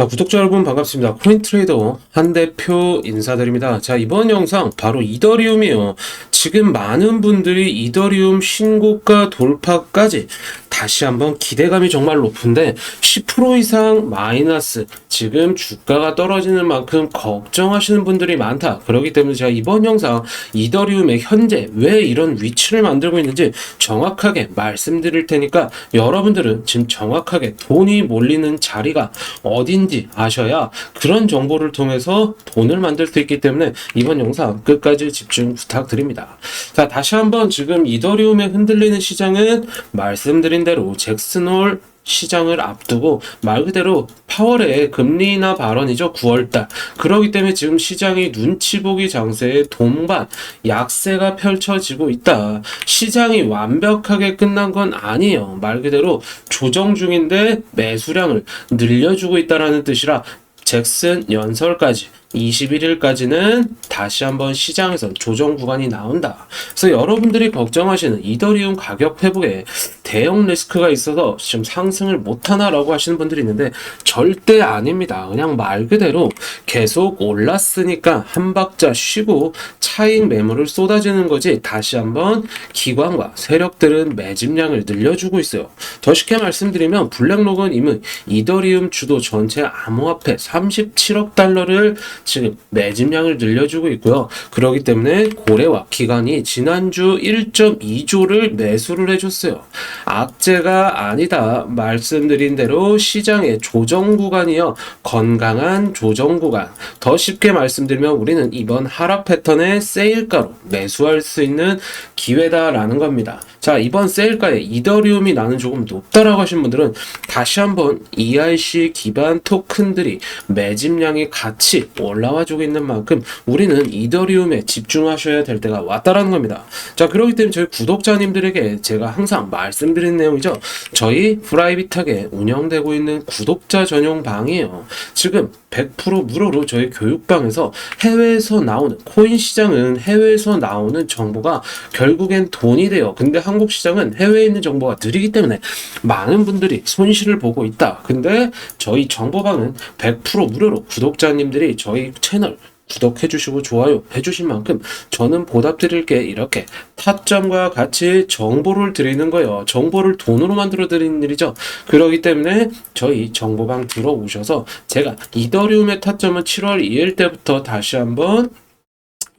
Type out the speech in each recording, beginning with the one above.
자, 구독자 여러분 반갑습니다. 코인트레이더 한 대표 인사드립니다. 자, 이번 영상 바로 이더리움이에요. 지금 많은 분들이 이더리움 신고가 돌파까지 다시 한번 기대감이 정말 높은데 10% 이상 마이너스 지금 주가가 떨어지는 만큼 걱정하시는 분들이 많다. 그렇기 때문에 제가 이번 영상 이더리움의 현재 왜 이런 위치를 만들고 있는지 정확하게 말씀드릴 테니까 여러분들은 지금 정확하게 돈이 몰리는 자리가 어딘지 아셔야 그런 정보를 통해서 돈을 만들 수 있기 때문에 이번 영상 끝까지 집중 부탁드립니다. 자, 다시 한번 지금 이더리움에 흔들리는 시장은 말씀드린 대로 잭슨홀 시장을 앞두고 말 그대로 파월의 금리 인하 발언이죠. 9월달. 그러기 때문에 지금 시장이 눈치 보기 장세의 동반 약세가 펼쳐지고 있다. 시장이 완벽하게 끝난 건 아니에요. 말 그대로 조정 중인데 매수량을 늘려주고 있다라는 뜻이라 잭슨 연설까지 21일까지는 다시 한번 시장에서 조정 구간이 나온다. 그래서 여러분들이 걱정하시는 이더리움 가격 회복에 대형 리스크가 있어서 지금 상승을 못하나라고 하시는 분들이 있는데 절대 아닙니다. 그냥 말 그대로 계속 올랐으니까 한 박자 쉬고 차익 매물을 쏟아지는 거지 다시 한번 기관과 세력들은 매집량을 늘려주고 있어요. 더 쉽게 말씀드리면 블랙록은 이미 이더리움 주도 전체 암호화폐 37억 달러를 지금 매집량을 늘려주고 있고요. 그렇기 때문에 고래와 기관이 지난주 1.2조를 매수를 해줬어요. 악재가 아니다. 말씀드린 대로 시장의 조정 구간이요. 건강한 조정 구간. 더 쉽게 말씀드리면 우리는 이번 하락 패턴의 세일가로 매수할 수 있는 기회다라는 겁니다. 자, 이번 세일가에 이더리움이 나는 조금 높다라고 하신 분들은 다시 한번 ERC 기반 토큰들이 매집량이 같이 올라와 주고 있는 만큼 우리는 이더리움에 집중하셔야 될 때가 왔다라는 겁니다. 자, 그렇기 때문에 저희 구독자님들에게 제가 항상 말씀드리는 내용이죠. 저희 프라이빗하게 운영되고 있는 구독자 전용 방이에요. 지금 100% 무료로 저희 교육방에서 해외에서 나오는 코인 시장은 해외에서 나오는 정보가 결국엔 돈이 돼요. 근데 한국 시장은 해외에 있는 정보가 느리기 때문에 많은 분들이 손실을 보고 있다. 근데 저희 정보방은 100% 무료로 구독자님들이 저희 채널 구독해 주시고 좋아요 해 주신 만큼 저는 보답 드릴 게 이렇게 타점과 같이 정보를 드리는 거예요. 정보를 돈으로 만들어 드리는 일이죠. 그러기 때문에 저희 정보방 들어오셔서 제가 이더리움의 타점은 7월 2일 때부터 다시 한번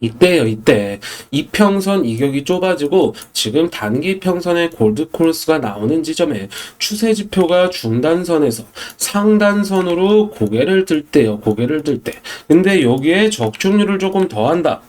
이때요, 이때. 이평선 이격이 좁아지고 지금 단기 평선의 골드 코르스가 나오는 지점에 추세 지표가 중단선에서 상단선으로 고개를 들 때요, 고개를 들 때. 근데 여기에 적중률을 조금 더한다.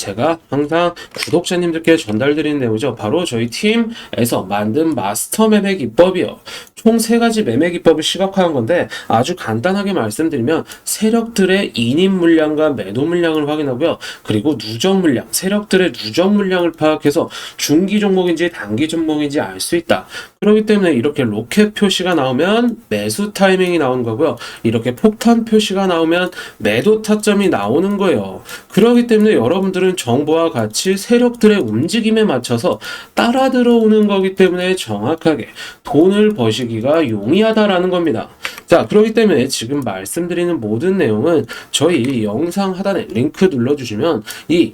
제가 항상 구독자님들께 전달드리는 내용이죠. 바로 저희 팀에서 만든 마스터 매매 기법이요. 총 세 가지 매매 기법을 시각화한 건데 아주 간단하게 말씀드리면 세력들의 인입 물량과 매도 물량을 확인하고요. 그리고 누적 물량, 세력들의 누적 물량을 파악해서 중기 종목인지 단기 종목인지 알 수 있다. 그렇기 때문에 이렇게 로켓 표시가 나오면 매수 타이밍이 나오는 거고요. 이렇게 폭탄 표시가 나오면 매도 타점이 나오는 거예요. 그렇기 때문에 여러분들은 정보와 같이 세력들의 움직임에 맞춰서 따라 들어오는 거기 때문에 정확하게 돈을 버시기가 용이하다라는 겁니다. 자, 그렇기 때문에 지금 말씀드리는 모든 내용은 저희 영상 하단에 링크 눌러주시면 이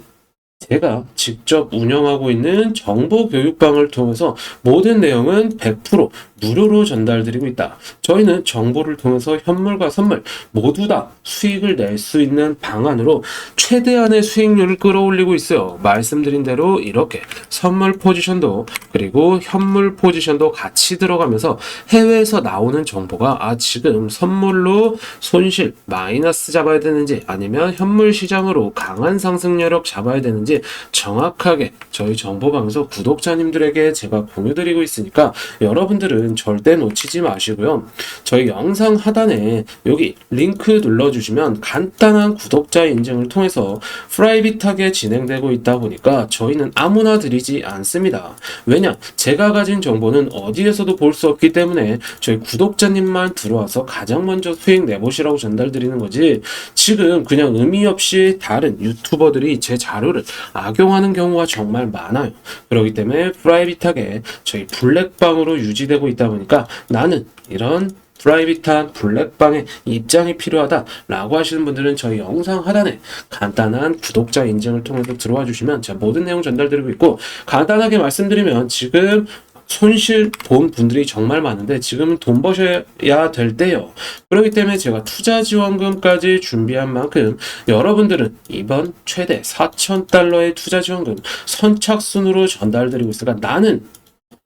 제가 직접 운영하고 있는 정보 교육방을 통해서 모든 내용은 100% 무료로 전달드리고 있다. 저희는 정보를 통해서 현물과 선물 모두 다 수익을 낼 수 있는 방안으로 최대한의 수익률을 끌어올리고 있어요. 말씀드린 대로 이렇게 선물 포지션도 그리고 현물 포지션도 같이 들어가면서 해외에서 나오는 정보가 아 지금 선물로 손실 마이너스 잡아야 되는지 아니면 현물 시장으로 강한 상승 여력 잡아야 되는지 정확하게 저희 정보방에서 구독자님들에게 제가 공유드리고 있으니까 여러분들은 절대 놓치지 마시고요. 저희 영상 하단에 여기 링크 눌러주시면 간단한 구독자 인증을 통해서 프라이빗하게 진행되고 있다 보니까 저희는 아무나 드리지 않습니다. 왜냐? 제가 가진 정보는 어디에서도 볼 수 없기 때문에 저희 구독자님만 들어와서 가장 먼저 수익 내보시라고 전달드리는 거지 지금 그냥 의미 없이 다른 유튜버들이 제 자료를 악용하는 경우가 정말 많아요. 그렇기 때문에 프라이빗하게 저희 블랙방으로 유지되고 있다 보니까 나는 이런 프라이빗한 블랙방에 입장이 필요하다라고 하시는 분들은 저희 영상 하단에 간단한 구독자 인증을 통해서 들어와 주시면 제가 모든 내용 전달드리고 있고 간단하게 말씀드리면 지금 손실 본 분들이 정말 많은데 지금 돈 버셔야 될 때요. 그렇기 때문에 제가 투자 지원금까지 준비한 만큼 여러분들은 이번 최대 4천 달러의 투자 지원금 선착순으로 전달드리고 있으니까 나는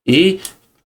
이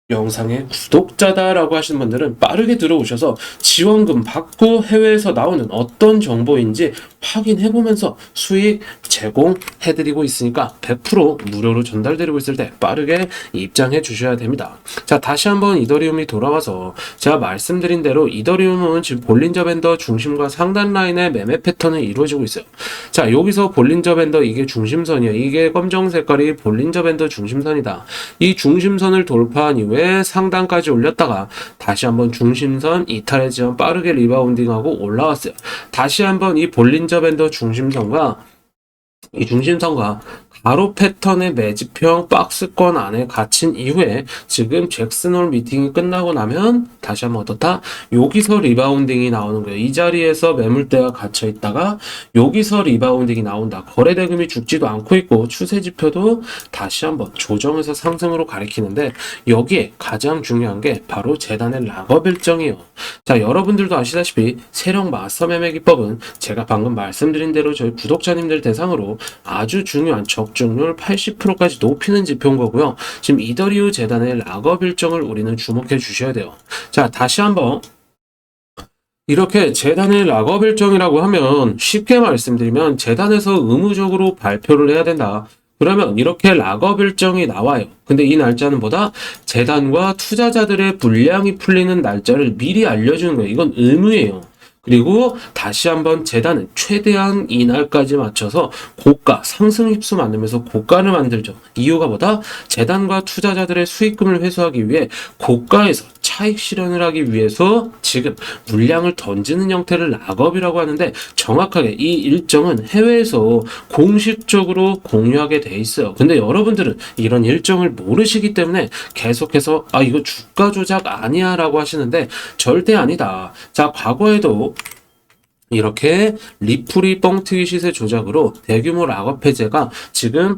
영상의 구독자다라고 하시는 분들은 빠르게 들어오셔서 지원금 받고 해외에서 나오는 어떤 정보인지 확인해 보면서 수익 제공해 드리고 있으니까 100% 무료로 전달드리고 있을 때 빠르게 입장해 주셔야 됩니다. 자, 다시 한번 이더리움이 돌아와서 제가 말씀드린 대로 이더리움은 지금 볼린저 밴더 중심과 상단 라인의 매매 패턴이 이루어지고 있어요. 자, 여기서 볼린저 밴더 이게 중심선이에요. 이게 검정 색깔이 볼린저 밴더 중심선이다. 이 중심선을 돌파한 이후에 상단까지 올렸다가 다시 한번 중심선 이탈의 지점 빠르게 리바운딩하고 올라왔어요. 다시 한번 이 볼린저 밴더 중심선과 이 중심선과 가로 패턴의 매집형 박스권 안에 갇힌 이후에 지금 잭슨홀 미팅이 끝나고 나면 다시 한번 어떻다? 여기서 리바운딩이 나오는 거예요. 이 자리에서 매물대가 갇혀 있다가 여기서 리바운딩이 나온다. 거래 대금이 죽지도 않고 있고 추세 지표도 다시 한번 조정해서 상승으로 가리키는데 여기에 가장 중요한 게 바로 재단의 락업 일정이에요. 자, 여러분들도 아시다시피 세력 마스터 매매 기법은 제가 방금 말씀드린 대로 저희 구독자님들 대상으로 아주 중요한 적 중률 80%까지 높이는 지표인 거고요. 지금 이더리우 재단의 락업 일정을 우리는 주목해 주셔야 돼요. 자, 다시 한번 이렇게 재단의 락업 일정이라고 하면 쉽게 말씀드리면 재단에서 의무적으로 발표를 해야 된다. 그러면 이렇게 락업 일정이 나와요. 근데 이 날짜는 뭐다? 재단과 투자자들의 분량이 풀리는 날짜를 미리 알려주는 거예요. 이건 의무예요. 그리고 다시 한번 재단은 최대한 이날까지 맞춰서 고가 상승 휩수 만들면서 고가를 만들죠. 이유가 뭐다? 재단과 투자자들의 수익금을 회수하기 위해 고가에서 차익 실현을 하기 위해서 지금 물량을 던지는 형태를 락업이라고 하는데 정확하게 이 일정은 해외에서 공식적으로 공유하게 돼 있어요. 근데 여러분들은 이런 일정을 모르시기 때문에 계속해서 아 이거 주가 조작 아니야 라고 하시는데 절대 아니다. 자 과거에도 이렇게 리플이 뻥튀기 시세 조작으로 대규모 락업 해제가 지금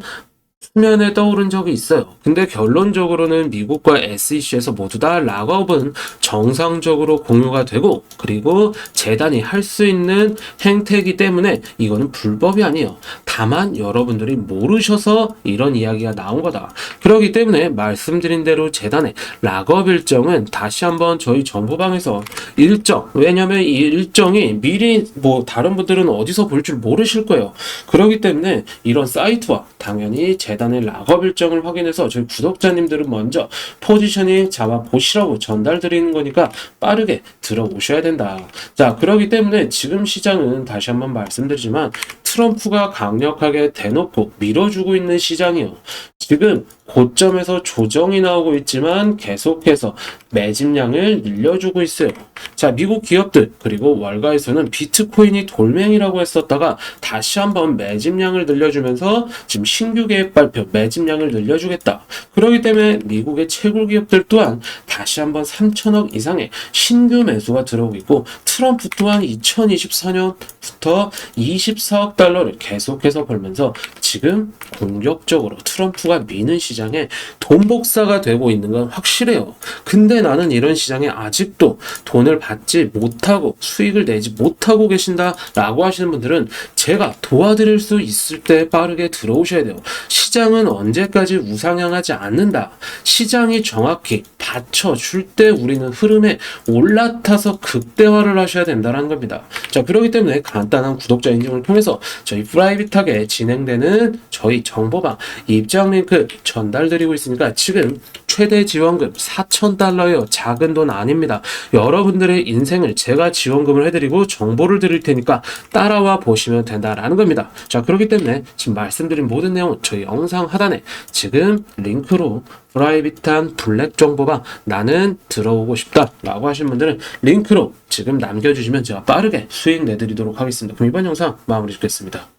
수면에 떠오른 적이 있어요. 근데 결론적으로는 미국과 SEC에서 모두 다 락업은 정상적으로 공유가 되고 그리고 재단이 할 수 있는 행태이기 때문에 이거는 불법이 아니에요. 다만 여러분들이 모르셔서 이런 이야기가 나온 거다. 그렇기 때문에 말씀드린 대로 재단의 락업 일정은 다시 한번 저희 정보방에서 일정 왜냐면 이 일정이 미리 뭐 다른 분들은 어디서 볼 줄 모르실 거예요. 그렇기 때문에 이런 사이트와 당연히 재단 의 락업 일정을 확인해서 저희 구독자님들은 먼저 포지셔닝 잡아 보시라고 전달드리는 거니까 빠르게 들어오셔야 된다. 자, 그렇기 때문에 지금 시장은 다시 한번 말씀드리지만 트럼프가 강력하게 대놓고 밀어주고 있는 시장이요. 지금 고점에서 조정이 나오고 있지만 계속해서 매집량을 늘려주고 있어요. 자, 미국 기업들 그리고 월가에서는 비트코인이 돌멩이라고 했었다가 다시 한번 매집량을 늘려주면서 지금 신규 계획 발표 매집량을 늘려주겠다. 그렇기 때문에 미국의 채굴 기업들 또한 다시 한번 3천억 이상의 신규 매수가 들어오고 있고 트럼프 또한 2024년부터 24억 달러를 계속해서 벌면서 지금 공격적으로 트럼프가 미는 시장 에 돈 복사가 되고 있는 건 확실해요. 근데 나는 이런 시장에 아직도 돈을 받지 못하고 수익을 내지 못하고 계신다라고 하시는 분들은 제가 도와드릴 수 있을 때 빠르게 들어오셔야 돼요. 시장은 언제까지 우상향하지 않는다. 시장이 정확히 받쳐줄 때 우리는 흐름에 올라타서 극대화를 하셔야 된다는 겁니다. 자, 그렇기 때문에 간단한 구독자 인증을 통해서 저희 프라이빗하게 진행되는 저희 정보방 입장 링크 전달드리고 있으니까 지금 최대 지원금 4,000달러예요. 작은 돈 아닙니다. 여러분들의 인생을 제가 지원금을 해드리고 정보를 드릴 테니까 따라와 보시면 된다라는 겁니다. 자, 그렇기 때문에 지금 말씀드린 모든 내용은 저희 영상 하단에 지금 링크로 프라이빗한 블랙 정보방 나는 들어오고 싶다 라고 하신 분들은 링크로 지금 남겨주시면 제가 빠르게 수익 내드리도록 하겠습니다. 그럼 이번 영상 마무리 짓겠습니다.